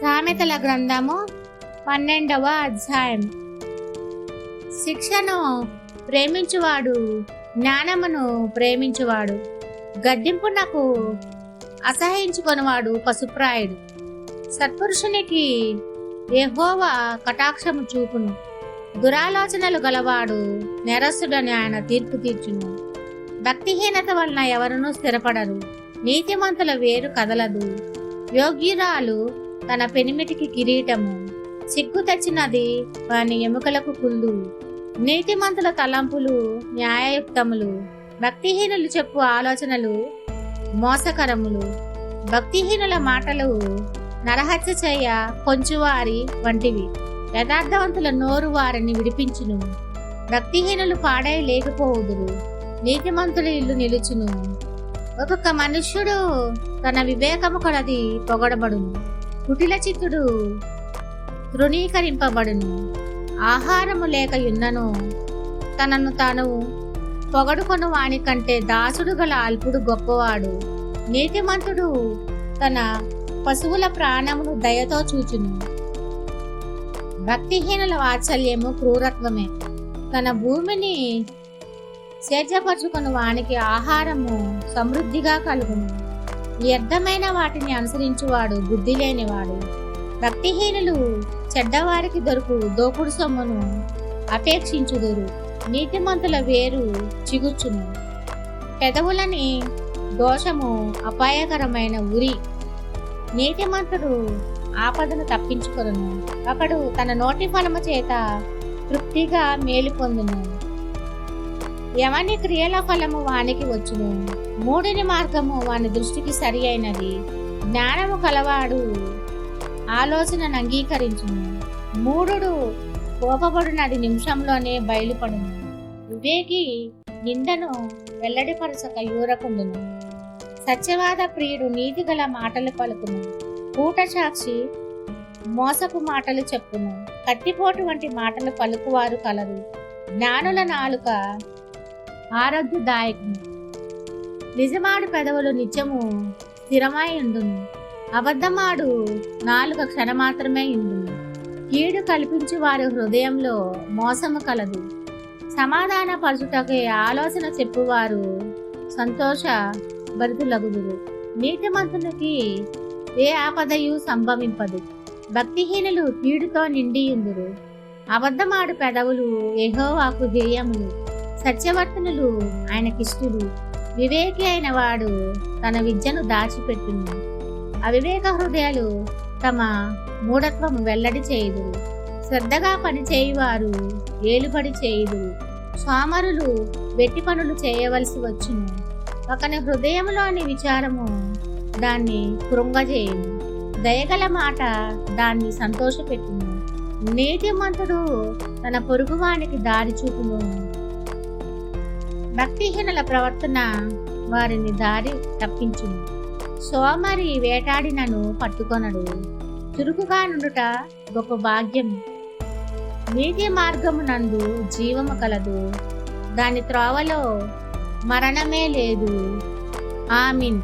సామెతల గ్రంథము పన్నెండవ అధ్యాయం. శిక్షను ప్రేమించువాడు జ్ఞానమును ప్రేమించువాడు గడ్డింపునకు అసహించుకొనివాడు పశుప్రాయుడు. సత్పురుషునికి యెహోవా కటాక్షము చూపును. దురాలోచనలు గలవాడు నెరస్తుడని ఆయన తీర్పు తీర్చును. భక్తిహీనత వలన ఎవరునూ స్థిరపడరు. నీతిమంతుల వేరు కదలదు. యోగ్యురాలు తన పెనిమిటికి కిరీటము. సిగ్గు తెచ్చినది వాని ఎముకలకు కుళ్ళు. నీతిమంతుల తలంపులు న్యాయయుక్తములు. భక్తిహీనులు చెప్పు ఆలోచనలు మోసకరములు. భక్తిహీనుల మాటలు నరహత్య చేయ కొంచువారి వంటివి. యథార్థవంతుల నోరు వారిని విడిపించును. భక్తిహీనులు పాడై లేకపోవుదురు. నీతిమంతుల ఇల్లు నిలుచును. ఒక్కొక్క మనుష్యుడు తన వివేకము కొలది పొగడబడును. కుటిల చిత్తుడు తృణీకరింపబడును. ఆహారము లేక యున్నను తనను తాను పొగడుకొను వాని కంటే దాసుడు గల అల్పుడు గొప్పవాడు. నీతిమంతుడు తన పశువుల ప్రాణమును దయతో చూచును. భక్తిహీనుల వాత్సల్యము క్రూరత్వమే. తన భూమిని సేద్యపరుచుకుని వానికి ఆహారము సమృద్ధిగా కలుగును. వ్యర్థమైన వాటిని అనుసరించువాడు బుద్ధి లేనివాడు. భక్తిహీనులు చెడ్డవారికి దొరుకు దోపుడు సొమ్మును అపేక్షించుదురు. నీతిమంతుల వేరు చిగుచును పెదవులని దోషము అపాయకరమైన ఉరి. నీతిమంతుడు ఆపదను తప్పించుకొను ఒకడు తన నోటి ఫలము చేత తృప్తిగా మేలు పొందును. ఎవని క్రియల ఫలము వానికి వచ్చును. మూడిని మార్గము వాని దృష్టికి సరి అయినది. జ్ఞానము కలవాడు ఆలోచనను అంగీకరించును. మూడు కోపబడినది నిమిషంలోనే బయలుపడును. వివేకి నిందను వెల్లడిపరచక యూరకుండును సత్యవాద ప్రియుడు నీతిగల మాటలు పలుకును. కూట సాక్షి మోసపు మాటలు చెప్పును. కత్తిపోటు వంటి మాటలు పలుకువారు కలరు. జ్ఞానుల నాలుక ఆరోగ్యదాయకము నిజమాడు పెదవులు నిత్యము స్థిరమై ఉండును. అబద్ధమాడు నాలుక క్షణమాత్రమే ఉండును కీడు కల్పించు వారి హృదయంలో మోసము కలదు. సమాధాన పరచుటకే ఆలోచన చెప్పువారు సంతోష భరితులగుదురు. నీతిమంతునికి ఏ ఆపదయు సంభవింపదు. భక్తిహీనులు కీడుతో నిండియుందురు. అబద్ధమాడు పెదవులు ఎహోవాకు హేయములు. సత్యవర్తనులు ఆయనకిష్టుడు. వివేకి అయిన వాడు తన విద్యను దాచిపెట్టును అవివేక హృదయాలు తమ మూఢత్వము వెల్లడి చేయుదు శ్రద్ధగా పనిచేయువారు ఏలుబడి చేయుదు స్వామరులు వెట్టి పనులు చేయవలసి వచ్చును. ఒకని హృదయంలోని విచారము దాన్ని కృంగజేయును. దయగల మాట దాన్ని సంతోషపెట్టును. నీతిమంతుడు తన పొరుగువానికి దారి చూపును. భక్తిహీనుల ప్రవర్తన వారిని దారి తప్పించింది సోమరి వేటాడినను పట్టుకొనడు. చురుకుగా నుండుట గొప్ప భాగ్యం. నీతి మార్గము నందు జీవము కలదు. దాని త్రోవలో మరణమే లేదు. ఆమీన్.